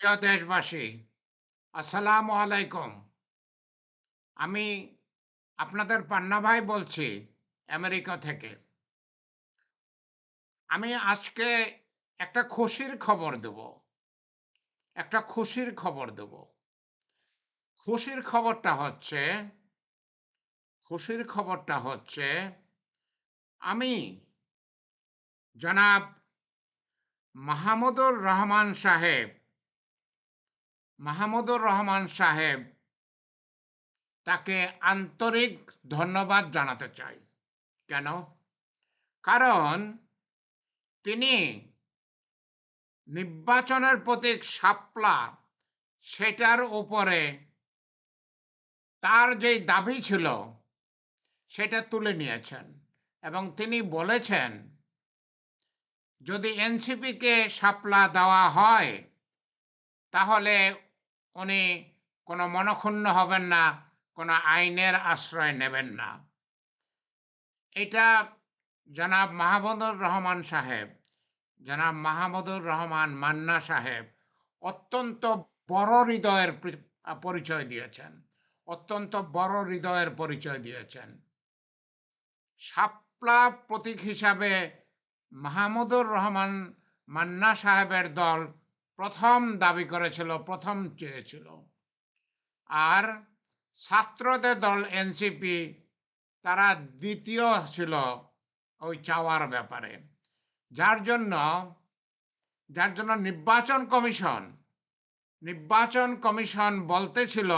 প্রিয় দেশবাসী আসসালামু আলাইকুম। আমি আপনাদের পান্না ভাই বলছি আমেরিকা থেকে। আমি আজকে একটা খুশির খবর দেব। একটা খুশির খবর দেব। খুশির খবরটা হচ্ছে, খুশির খবরটা হচ্ছে, আমি জনাব মাহমুদুর রহমান সাহেব মাহমুদুর রহমান সাহেব তাকে আন্তরিক ধন্যবাদ জানাতে চাই। কেন? কারণ তিনি নির্বাচনের প্রতীক সাপলা সেটার উপরে তার যেই দাবি ছিল, সেটা তুলে নিয়েছেন এবং তিনি বলেছেন, যদি এনসিপিকে সাপলা দেওয়া হয়, তাহলে উনি কোনো মনক্ষুণ্ণ হবেন না, কোনো আইনের আশ্রয় নেবেন না। এটা জনাব মাহমুদুর রহমান সাহেব, জনাব মাহমুদুর রহমান মান্না সাহেব অত্যন্ত বড় হৃদয়ের পরিচয় দিয়েছেন। অত্যন্ত বড় হৃদয়ের পরিচয় দিয়েছেন। শাপলা প্রতীক হিসাবে মাহমুদুর রহমান মান্না সাহেবের দল প্রথম দাবি করেছিল, প্রথম চেয়েছিল। আর ছাত্রদের দল, এনসিপি, তারা দ্বিতীয় ছিল ওই চাওয়ার ব্যাপারে। যার জন্য যার জন্য নির্বাচন কমিশন নির্বাচন কমিশন বলতেছিল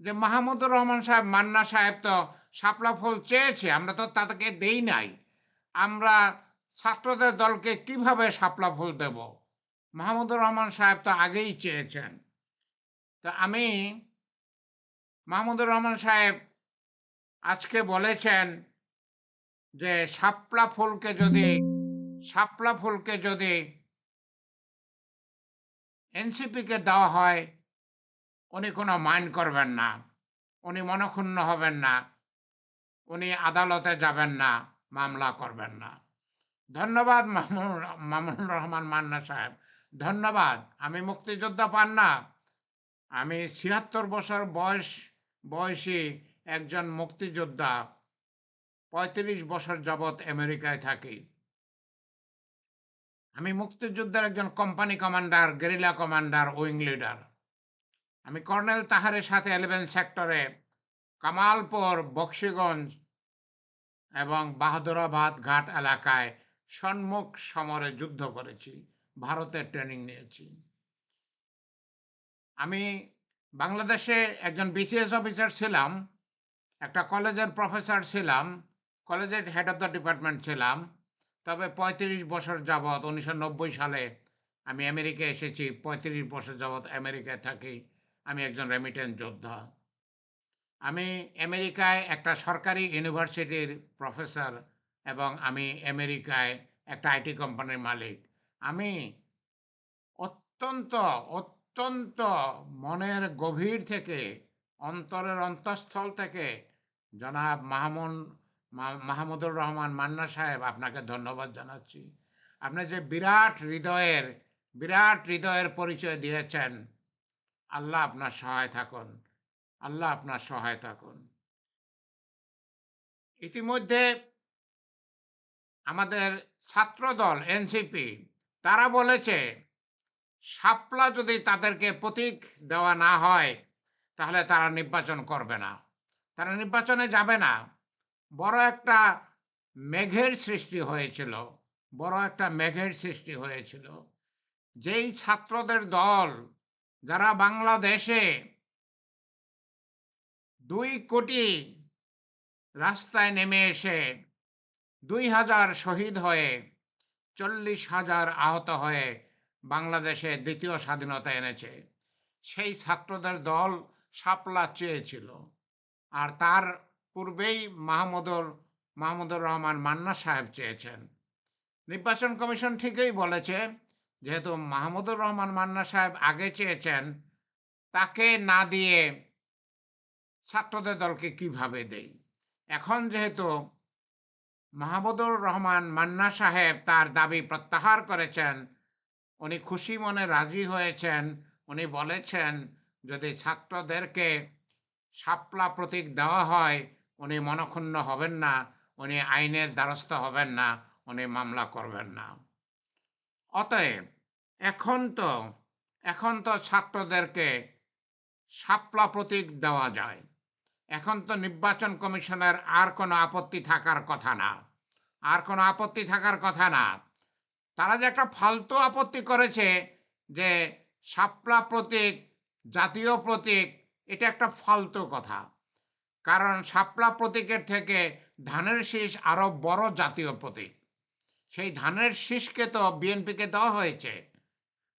যে, মাহমুদুর রহমান সাহেব, মান্না সাহেব তো শাপলা ফুল চেয়েছে, আমরা তো তাদেরকে দেই নাই। আমরা ছাত্রদের দলকে কীভাবে শাপলা ফুল দেব? মাহমুদুর রহমান সাহেব তো আগেই চেয়েছেন। তো আমি মাহমুদুর রহমান সাহেব আজকে বলেছেন যে শাপলা ফুলকে যদি, শাপলা ফুলকে যদি এনসিপিকে দেওয়া হয়, উনি কোনো মাইন্ড করবেন না, উনি মনক্ষুণ্ণ হবেন না, উনি আদালতে যাবেন না, মামলা করবেন না। ধন্যবাদ মামুন মামুনুর রহমান মান্না সাহেব। ধন্যবাদ। আমি মুক্তিযোদ্ধা পান না আমি ছিয়াত্তর বছর বয়স, বয়সী একজন মুক্তিযোদ্ধা। পঁয়ত্রিশ বছর যাবৎ আমেরিকায় থাকি। আমি মুক্তিযুদ্ধের একজন company commander, guerrilla commander wing leader. আমি কর্নেল তাহারের সাথে এলেভেন সেক্টরে কামালপুর, বক্সিগঞ্জ এবং বাহাদুরাবাদ ঘাট এলাকায় সম্মুখ সমরে যুদ্ধ করেছি। ভারতের ট্রেনিং নিয়েছি। আমি বাংলাদেশে একজন বিসিএস অফিসার ছিলাম, একটা কলেজের প্রফেসর ছিলাম, কলেজের হেড অফ দ্য ডিপার্টমেন্ট ছিলাম, তবে পঁয়ত্রিশ বছর যাবৎ উনিশশো নব্বই সালে আমি আমেরিকা এসেছি, পঁয়ত্রিশ বছর যাবৎ আমেরিকায় থাকি, আমি একজন রেমিটেন্স যোদ্ধা। আমি আমেরিকায় একটা সরকারি ইউনিভার্সিটির প্রফেসর এবং আমি আমেরিকায় একটা আইটি কোম্পানির মালিক। আমি অত্যন্ত অত্যন্ত মনের গভীর থেকে, অন্তরের অন্তঃস্থল থেকে জনাব মাহমুন মাহমুদুর রহমান মান্না সাহেব আপনাকে ধন্যবাদ জানাচ্ছি। আপনি যে বিরাট হৃদয়ের বিরাট হৃদয়ের পরিচয় দিয়েছেন, আল্লাহ আপনার সহায় থাকুন, আল্লাহ আপনার সহায় থাকুন। ইতিমধ্যে আমাদের ছাত্রদল, এনসিপি তারা বলেছে শাপলা যদি তাদেরকে প্রতীক দেওয়া না হয়, তাহলে তারা নির্বাচন করবে না। তারা নির্বাচনে যাবে না। বড় একটা মেঘের সৃষ্টি হয়েছিল, বড় একটা মেঘের সৃষ্টি হয়েছিল। যেই ছাত্রদের দল, যারা বাংলাদেশে দুই কোটি রাস্তায় নেমে এসে, দুই হাজার শহীদ হয়ে চল্লিশ হাজার আহত হয়ে বাংলাদেশে দ্বিতীয় স্বাধীনতা এনেছে। সেই ছাত্রদের দল শাপলা চেয়েছিল। আর তার পূর্বেই মাহমুদুর মাহমুদুর রহমান মান্না সাহেব চেয়েছেন। নির্বাচন কমিশন ঠিকই বলেছে, যেহেতু মাহমুদুর রহমান মান্না সাহেব আগে চেয়েছেন, তাকে না দিয়ে ছাত্রদের দলকে কীভাবে দেই? এখন যেহেতু মাহমুদুর রহমান মান্না সাহেব তার দাবি প্রত্যাহার করেছেন। উনি খুশি মনে রাজি হয়েছেন। উনি বলেছেন, যদি ছাত্রদেরকে শাপলা প্রতীক দেওয়া হয়, উনি মনক্ষুণ্ণ হবেন না, উনি আইনের দ্বারস্থ হবেন না, উনি মামলা করবেন না। অতএব এখন তো এখন তো ছাত্রদেরকে শাপলা প্রতীক দেওয়া যায়। এখন তো নির্বাচন কমিশনের আর কোনো আপত্তি থাকার কথা না। আর কোনো আপত্তি থাকার কথা না। তারা যে একটা ফালতু আপত্তি করেছে যে শাপলা প্রতীক, জাতীয় প্রতীক, এটা একটা ফালতু কথা। কারণ শাপলা প্রতীকের থেকে ধানের শীষ আরও বড় জাতীয় প্রতীক। সেই ধানের শীষকে তো বিএনপিকে দেওয়া হয়েছে।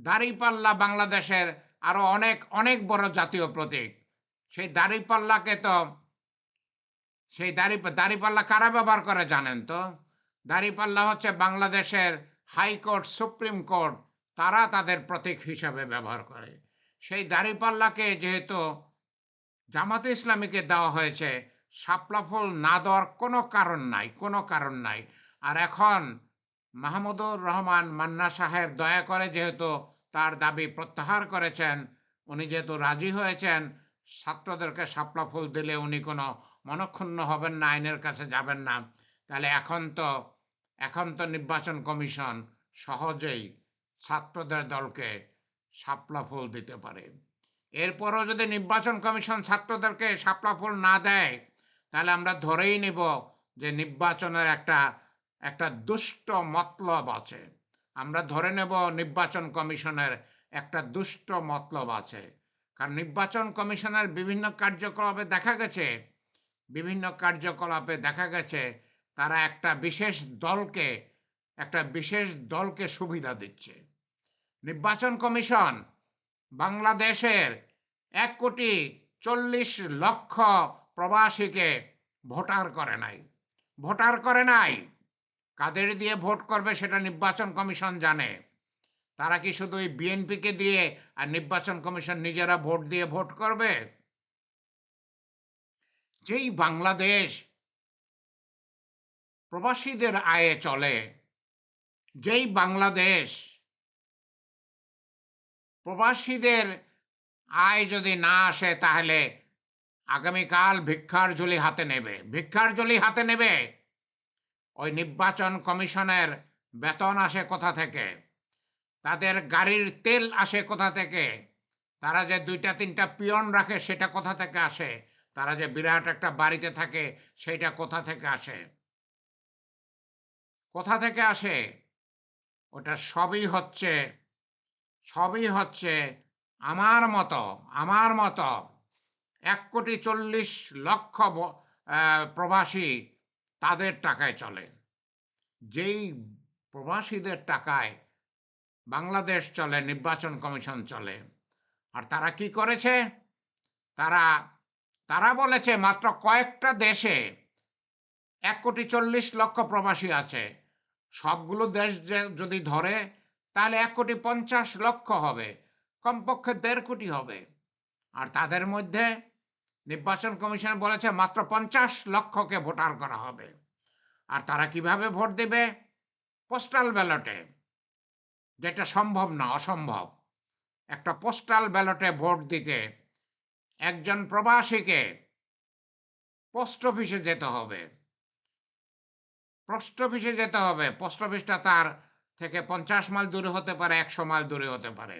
দাঁড়িপাল্লা বাংলাদেশের আরও অনেক অনেক বড় জাতীয় প্রতীক। সেই দাঁড়িপাল্লাকে তো, সেই দাড়ি দাঁড়িপাল্লা কারা ব্যবহার করে জানেন তো? দাঁড়িপাল্লা হচ্ছে বাংলাদেশের হাইকোর্ট, সুপ্রিম কোর্ট, তারা তাদের প্রতীক হিসাবে ব্যবহার করে। সেই দাঁড়িপাল্লাকে যেহেতু জামাতে ইসলামীকে দেওয়া হয়েছে শাপলা ফুল না দেওয়ার কোনো কারণ নাই, কোনো কারণ নাই। আর এখন মাহমুদুর রহমান মান্না সাহেব দয়া করে যেহেতু তার দাবি প্রত্যাহার করেছেন, উনি যেহেতু রাজি হয়েছেন, ছাত্রদেরকে শাপলা ফুল দিলে উনি কোনো মনক্ষুণ্ণ হবেন না, আইনের কাছে যাবেন না। তাহলে এখন তো এখন তো নির্বাচন কমিশন সহজেই ছাত্রদের দলকে শাপলা ফুল দিতে পারে। এরপরও যদি নির্বাচন কমিশন ছাত্রদেরকে শাপলা ফুল না দেয়, তাহলে আমরা ধরেই নেব যে নির্বাচনের একটা একটা দুষ্ট মতলব আছে। আমরা ধরে নেব নির্বাচন কমিশনের একটা দুষ্ট মতলব আছে। কারণ নির্বাচন কমিশনের বিভিন্ন কার্যকলাপে দেখা গেছে, বিভিন্ন কার্যকলাপে দেখা গেছে তারা একটা বিশেষ দলকে, একটা বিশেষ দলকে সুবিধা দিচ্ছে। নির্বাচন কমিশন বাংলাদেশের এক কোটি চল্লিশ লক্ষ প্রবাসীকে ভোটার করে নাই। ভোটার করে নাই। কাদের দিয়ে ভোট করবে সেটা নির্বাচন কমিশন জানে। তারা কি শুধু ওই বিএনপিকে দিয়ে আর নির্বাচন কমিশন নিজেরা ভোট দিয়ে ভোট করবে? যেই বাংলাদেশ প্রবাসীদের আয়ে চলে। যেই বাংলাদেশ প্রবাসীদের আয় যদি না আসে, তাহলে আগামীকাল ভিক্ষার ঝুলি হাতে নেবে। ভিক্ষার ঝুলি হাতে নেবে? ওই নির্বাচন কমিশনের বেতন আসে কোথা থেকে? তাদের গাড়ির তেল আসে কোথা থেকে? তারা যে দুইটা, তিনটা পিয়ন রাখে, সেটা কোথা থেকে আসে? তারা যে বিরাট একটা বাড়িতে থাকে, সেইটা কোথা থেকে আসে? কোথা থেকে আসে? ওটা সবই হচ্ছে সবই হচ্ছে আমার মতো আমার মতো। এক কোটি চল্লিশ লক্ষ প্রবাসী তাদের টাকায় চলে। যেই প্রবাসীদের টাকায় বাংলাদেশ চলে, নির্বাচন কমিশন চলে। আর তারা কি করেছে? তারা তারা বলেছে মাত্র কয়েকটা দেশে এক কোটি চল্লিশ লক্ষ প্রবাসী আছে। সবগুলো দেশ যদি ধরে, তাহলে এক কোটি পঞ্চাশ লক্ষ হবে, কমপক্ষে দেড় কোটি হবে। আর তাদের মধ্যে নির্বাচন কমিশন বলেছে মাত্র পঞ্চাশ লক্ষকে ভোটার করা হবে। আর তারা কীভাবে ভোট দেবে? পোস্টাল ব্যালটে। যেটা সম্ভব না, অসম্ভব। একটা পোস্টাল ব্যালটে ভোট দিতে একজন প্রবাসীকে পোস্ট অফিসে যেতে হবে। পোস্ট অফিসে যেতে হবে। পোস্ট অফিসটা তার থেকে পঞ্চাশ মাইল দূরে হতে পারে, একশো মাইল দূরে হতে পারে।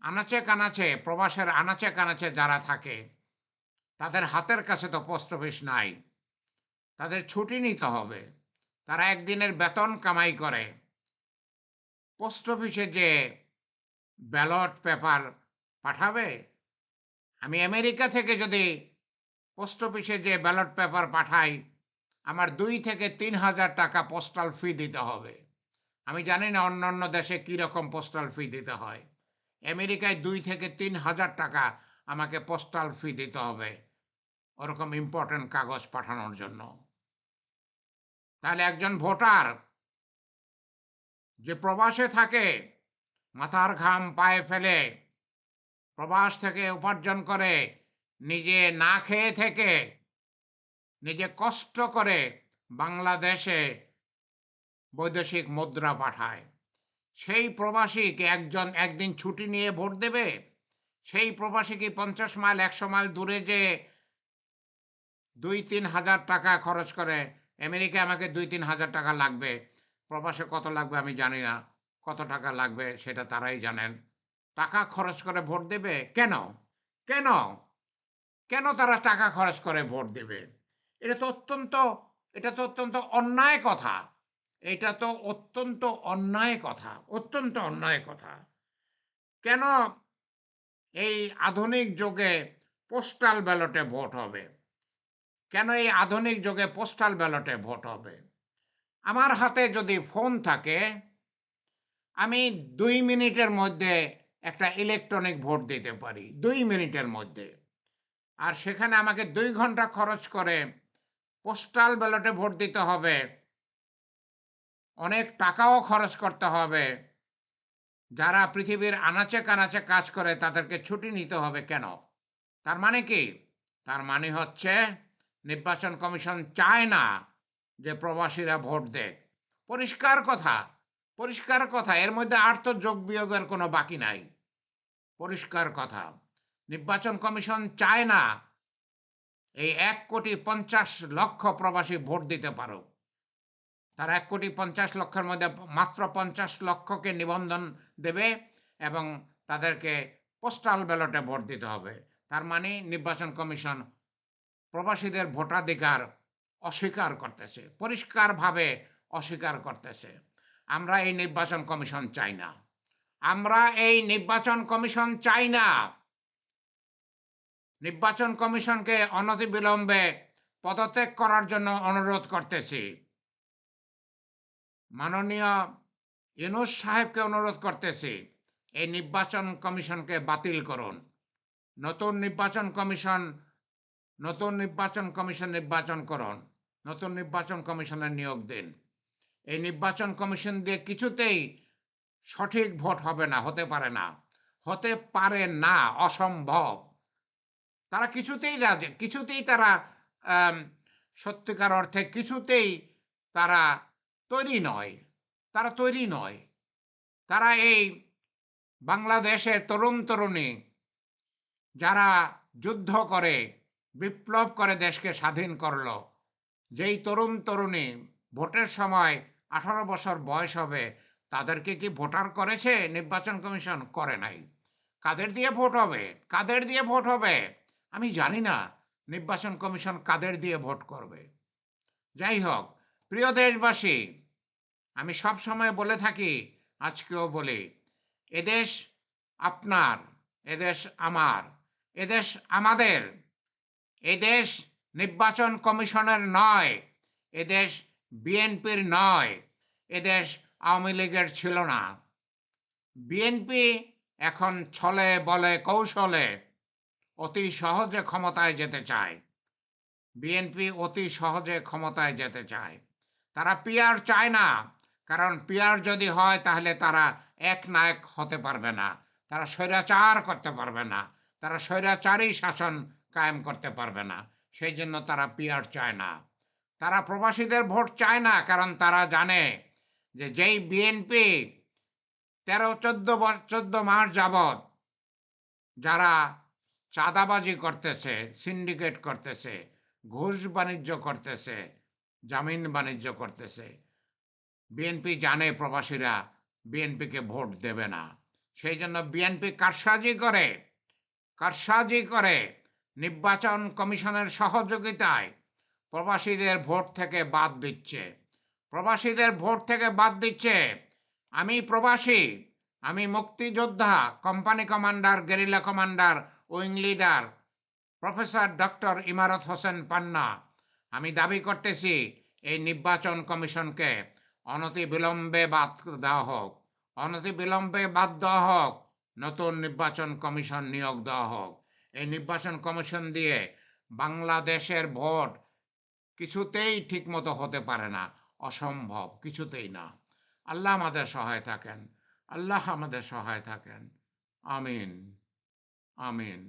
আনাচে কানাচে, প্রবাসের আনাচে কানাচে যারা থাকে, তাদের হাতের কাছে তো পোস্ট অফিস নাই। তাদের ছুটি নিতে হবে। তারা একদিনের বেতন কামাই করে। পোস্ট অফিসে যে ব্যালট পেপার পাঠাবে, আমি আমেরিকা থেকে যদি পোস্ট অফিসে যে ব্যালট পেপার পাঠাই আমার দুই থেকে তিন হাজার টাকা পোস্টাল ফি দিতে হবে। আমি জানি না অন্য অন্য দেশে কীরকম পোস্টাল ফি দিতে হয়। আমেরিকায় দুই থেকে তিন হাজার টাকা আমাকে পোস্টাল ফি দিতে হবে। ওরকম ইম্পর্ট্যান্ট কাগজ পাঠানোর জন্য। তাহলে একজন ভোটার যে প্রবাসে থাকে, মাথার ঘাম পায়ে ফেলে, প্রবাস থেকে উপার্জন করে, নিজে না খেয়ে থেকে নিজে কষ্ট করে বাংলাদেশে বৈদেশিক মুদ্রা পাঠায়। সেই প্রবাসীকে একজন একদিন ছুটি নিয়ে ভোট দেবে? সেই প্রবাসী কি পঞ্চাশ মাইল, একশো মাইল দূরে যে দুই তিন হাজার টাকা খরচ করে আমেরিকা আমাকে দুই তিন হাজার টাকা লাগবে, প্রবাসে কত লাগবে আমি জানি না, কত টাকা লাগবে সেটা তারাই জানেন। টাকা খরচ করে ভোট দেবে? কেন? কেন? কেন তারা টাকা খরচ করে ভোট দেবে? এটা তো অত্যন্ত, এটা তো অত্যন্ত অন্যায় কথা। এটা তো অত্যন্ত অন্যায় কথা, অত্যন্ত অন্যায় কথা। কেন এই আধুনিক যুগে পোস্টাল ব্যালটে ভোট হবে? কেন এই আধুনিক যুগে পোস্টাল ব্যালটে ভোট হবে? আমার হাতে যদি ফোন থাকে, আমি দুই মিনিটের মধ্যে একটা ইলেকট্রনিক ভোট দিতে পারি, দুই মিনিটের মধ্যে। আর সেখানে আমাকে দুই ঘণ্টা খরচ করে পোস্টাল ব্যালটে ভোট দিতে হবে। অনেক টাকাও খরচ করতে হবে। যারা পৃথিবীর আনাচে কানাচে কাজ করে, তাদেরকে ছুটি নিতে হবে কেন? তার মানে কি? তার মানে হচ্ছে, নির্বাচন কমিশন চায় না যে প্রবাসীরা ভোট দেয় পরিষ্কার কথা পরিষ্কার কথা, এর মধ্যে আর তো যোগ বিয়োগের কোনো বাকি নাই। পরিষ্কার কথা, নির্বাচন কমিশন চায় না এই এক কোটি পঞ্চাশ লক্ষ প্রবাসী ভোট দিতে পারুক। তার এক কোটি পঞ্চাশ লক্ষের মধ্যে মাত্র পঞ্চাশ লক্ষকে নিবন্ধন দেবে এবং তাদেরকে পোস্টাল ব্যালটে ভোট দিতে হবে। তার মানে নির্বাচন কমিশন প্রবাসীদের ভোটাধিকার অস্বীকার করতেছে, পরিষ্কারভাবে অস্বীকার করতেছে। আমরা এই নির্বাচন কমিশন চাই না। আমরা এই নির্বাচন কমিশন চাই না। নির্বাচন কমিশনকে অনতিবিলম্বে পদত্যাগ করার জন্য অনুরোধ করতেছি। মাননীয় ইউনুস সাহেবকে অনুরোধ করতেছি, এই নির্বাচন কমিশনকে বাতিল করুন। নতুন নির্বাচন কমিশন, নতুন নির্বাচন কমিশন নির্বাচন করুন। নতুন নির্বাচন কমিশনের নিয়োগ দিন। এই নির্বাচন কমিশন দিয়ে কিছুতেই সঠিক ভোট হবে না, হতে পারে না। হতে পারে না, অসম্ভব। তারা কিছুতেই রাজে, কিছুতেই তারা সত্যিকার অর্থে কিছুতেই তারা তৈরি নয়। তারা তৈরি নয়। তারা এই বাংলাদেশের তরুণ তরুণী যারা যুদ্ধ করে, বিপ্লব করে দেশকে স্বাধীন করল, যেই তরুণ তরুণী ভোটের সময় আঠারো বছর বয়স হবে, তাদেরকে কি ভোটার করেছে? নির্বাচন কমিশন করে নাই। কাদের দিয়ে ভোট হবে? কাদের দিয়ে ভোট হবে? আমি জানি না নির্বাচন কমিশন কাদের দিয়ে ভোট করবে। যাই হোক, প্রিয় দেশবাসী, আমি সব সময় বলে থাকি, আজকেও বলি, এদেশ আপনার, এদেশ আমার, এদেশ আমাদের, এদেশ নির্বাচন কমিশনের নয়, এদেশ বিএনপির নয়, এদেশ আওয়ামী লীগের ছিল না। বিএনপি এখন ছলে বলে কৌশলে অতি সহজে ক্ষমতায় যেতে চায়। বিএনপি অতি সহজে ক্ষমতায় যেতে চায়। তারা পিয়ার চায় না, কারণ পিয়ার যদি হয় তাহলে তারা এক নায়ক হতে পারবে না। তারা স্বৈরাচার করতে পারবে না। তারা স্বৈরাচারী শাসন কায়েম করতে পারবে না। সেই জন্য তারা পিয়ার চায় না। তারা প্রবাসীদের ভোট চায় না, কারণ তারা জানে যে যেই বিএনপি তেরো, চোদ্দ চোদ্দ মাস যাবৎ যারা চাঁদাবাজি করতেছে সিন্ডিকেট করতেছে, ঘুষ বাণিজ্য করতেছে, জামিন বাণিজ্য করতেছে। বিএনপি জানে প্রবাসীরা বিএনপিকে ভোট দেবে না। সেই জন্য বিএনপি কারসাজি করে কারসাজি করে নির্বাচন কমিশনের সহযোগিতায় প্রবাসীদের ভোট থেকে বাদ দিচ্ছে। প্রবাসীদের ভোট থেকে বাদ দিচ্ছে, আমি প্রবাসী, আমি মুক্তিযোদ্ধা, company commander, guerrilla commander wing leader, professor doctor Imarat Hossain Panna. আমি দাবি করতেছি, এই নির্বাচন কমিশনকে অনতি বিলম্বে বাদ দেওয়া হোক। অনতি বিলম্বে বাদ দেওয়া হোক, নতুন নির্বাচন কমিশন নিয়োগ দেওয়া হোক। এই নির্বাচন কমিশন দিয়ে বাংলাদেশের ভোট কিছুতেই ঠিকমতো হতে পারে না, অসম্ভব, কিছুতেই না। আল্লাহ আমাদের সহায় থাকেন, আল্লাহ আমাদের সহায় থাকেন। আমিন। আমিন